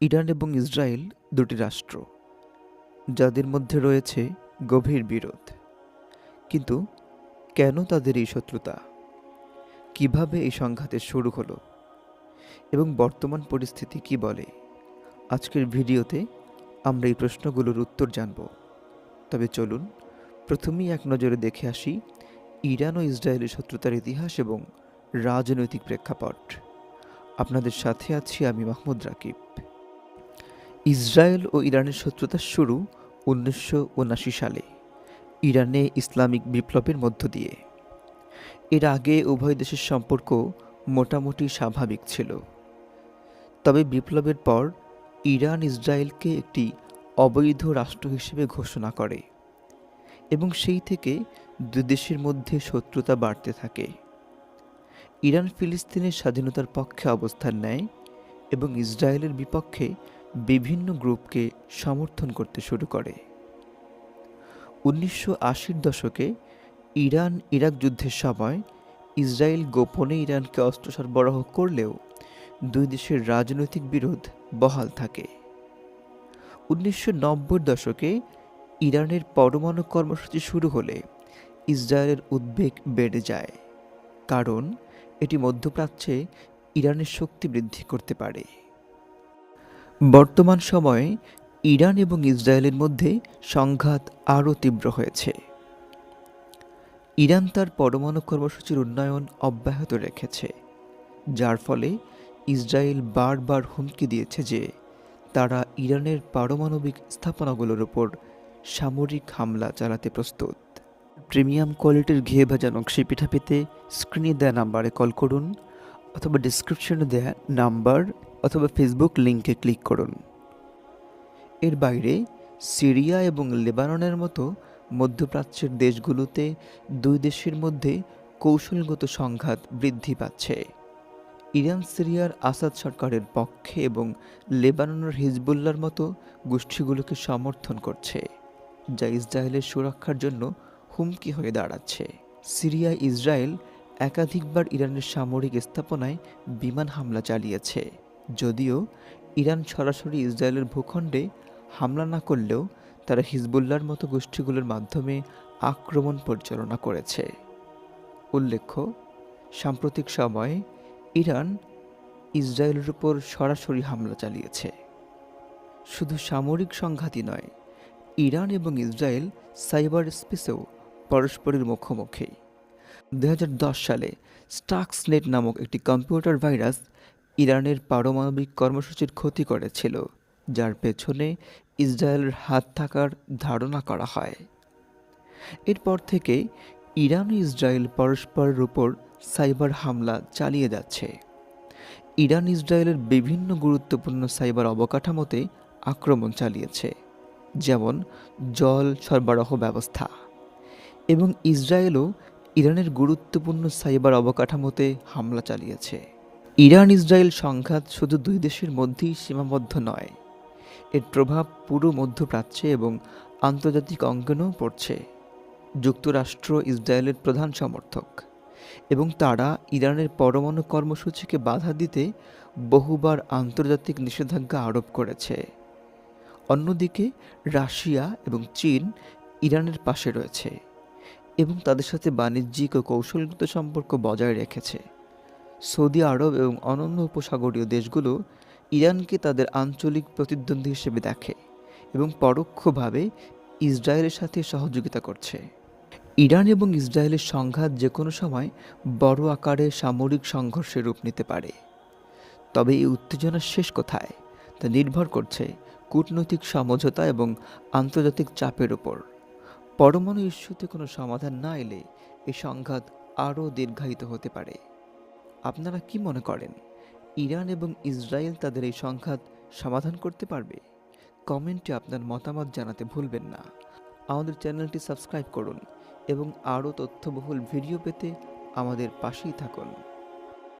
Iran এবং Israel দুটি রাষ্ট্র, যাদের মধ্যে রয়েছে গভীর বিরোধ। কিন্তু কেন তাদের এই শত্রুতা? কীভাবে এই সংঘাতের শুরু হলো? এবং বর্তমান পরিস্থিতি কি বলে? আজকের ভিডিওতে আমরা এই প্রশ্নগুলোর উত্তর জানব। তবে চলুন, প্রথমেই এক নজরে দেখে আসি ইরান ও ইসরায়েলের শত্রুতার ইতিহাস এবং রাজনৈতিক প্রেক্ষাপট। আপনাদের সাথে আছি আমি মাহমুদ রাকিব। ইসরায়েল ও ইরানের শত্রুতার শুরু উনিশশো উনআশি সালে, ইরানে ইসলামিক বিপ্লবের মধ্য দিয়ে। এর আগে উভয় দেশের সম্পর্ক মোটামুটি স্বাভাবিক ছিল। তবে বিপ্লবের পর ইরান ইসরায়েলকে একটি অবৈধ রাষ্ট্র হিসেবে ঘোষণা করে এবং সেই থেকে দুই দেশের মধ্যে শত্রুতা বাড়তে থাকে। ইরান ফিলিস্তিনের স্বাধীনতার পক্ষে অবস্থান নেয় এবং ইসরায়েলের বিপক্ষে বিভিন্ন গ্রুপকে সমর্থন করতে শুরু করে। উনিশশো আশির দশকে ইরান ইরাক যুদ্ধের সময় ইসরায়েল গোপনে ইরানকে অস্ত্র সরবরাহ করলেও দুই দেশের রাজনৈতিক বিরোধ বহাল থাকে। উনিশশো নব্বই দশকে ইরানের পরমাণু কর্মসূচি শুরু হলে ইসরায়েলের উদ্বেগ বেড়ে যায়, কারণ এটি মধ্যপ্রাচ্যে ইরানের শক্তি বৃদ্ধি করতে পারে। বর্তমান সময়ে ইরান এবং ইসরায়েলের মধ্যে সংঘাত আরও তীব্র হয়েছে। ইরান তার পরমাণু কর্মসূচির উন্নয়ন অব্যাহত রেখেছে, যার ফলে ইসরায়েল বারবার হুমকি দিয়েছে যে তারা ইরানের পারমাণবিক স্থাপনাগুলোর ওপর সামরিক হামলা চালাতে প্রস্তুত। প্রিমিয়াম কোয়ালিটির ঘিয়ে ভাজা নকশি পিঠা পেতে স্ক্রিনে দেওয়া নাম্বারে কল করুন অথবা ডিসক্রিপশনে দেওয়া নাম্বার অথবা ফেসবুক লিঙ্কে ক্লিক করুন। এর বাইরে সিরিয়া এবং লেবাননের মতো মধ্যপ্রাচ্যের দেশগুলোতে দুই দেশের মধ্যে কৌশলগত সংঘাত বৃদ্ধি পাচ্ছে। ইরান, সিরিয়ার আসাদ সরকারের পক্ষে এবং লেবাননের হিজবুল্লার মতো গোষ্ঠীগুলোকে সমর্থন করছে, যা ইসরায়েলের সুরক্ষার জন্য হুমকি হয়ে দাঁড়াচ্ছে। সিরিয়া, ইসরায়েল একাধিকবার ইরানের সামরিক স্থাপনায় বিমান হামলা চালিয়েছে। যদিও ইরান সরাসরি ইসরায়েলের ভূখণ্ডে হামলা না করলেও তারা হিজবুল্লার মতো গোষ্ঠীগুলোর মাধ্যমে আক্রমণ পরিচালনা করেছে। উল্লেখ্য, সাম্প্রতিক সময়ে ইরান ইসরায়েলের উপর সরাসরি হামলা চালিয়েছে। শুধু সামরিক সংঘাতই নয়, ইরান এবং ইসরায়েল সাইবার স্পেসেও পরস্পরের মুখোমুখি। দু হাজার দশ সালে স্টাক্সনেট নামক একটি কম্পিউটার ভাইরাস ইরানের পারমাণবিক কর্মসূচির ক্ষতি করেছিল, যার পেছনে ইসরায়েলের হাত থাকার ধারণা করা হয়। এরপর থেকে ইরান ও ইসরায়েল পরস্পরের উপর সাইবার হামলা চালিয়ে যাচ্ছে। ইরান ইসরায়েলের বিভিন্ন গুরুত্বপূর্ণ সাইবার অবকাঠামোতে আক্রমণ চালিয়েছে, যেমন জল সরবরাহ ব্যবস্থা। এবং ইসরায়েলও ইরানের গুরুত্বপূর্ণ সাইবার অবকাঠামোতে হামলা চালিয়েছে। ইরান ইসরায়েল সংঘাত শুধু দুই দেশের মধ্যেই সীমাবদ্ধ নয়, এর প্রভাব পুরো মধ্যপ্রাচ্যে এবং আন্তর্জাতিক অঙ্গনেও পড়ছে। যুক্তরাষ্ট্র ইসরায়েলের প্রধান সমর্থক এবং তারা ইরানের পরমাণু কর্মসূচিকে বাধা দিতে বহুবার আন্তর্জাতিক নিষেধাজ্ঞা আরোপ করেছে। অন্যদিকে রাশিয়া এবং চীন ইরানের পাশে রয়েছে। এবং তাদের সাথে বাণিজ্যিক ও কৌশলগত সম্পর্ক বজায় রেখেছে। সৌদি আরব এবং অনন্য উপসাগরীয় দেশগুলো ইরানকে তাদের আঞ্চলিক প্রতিদ্বন্দ্বী হিসেবে দেখে এবং পরোক্ষভাবে ইসরায়েলের সাথে সহযোগিতা করছে। ইরান এবং ইসরায়েলের সংঘাত যে কোনো সময় বড় আকারে সামরিক সংঘর্ষের রূপ নিতে পারে। তবে এই উত্তেজনার শেষ কোথায়? তা নির্ভর করছে কূটনৈতিক সমঝোতা এবং আন্তর্জাতিক চাপের ওপর পরমাণু ইস্যুতে কোনো সমাধান না এলে এই সংঘাত আরও দীর্ঘায়িত হতে পারে। আপনারা কি মনে করেন, ইরান এবং ইসরায়েল তাদের এই সংঘাত সমাধান করতে পারবে? কমেন্টে আপনার মতামত জানাতে ভুলবেন না। আমাদের চ্যানেলটি সাবস্ক্রাইব করুন এবং আরও তথ্যবহুল ভিডিও পেতে আমাদের পাশেই থাকুন।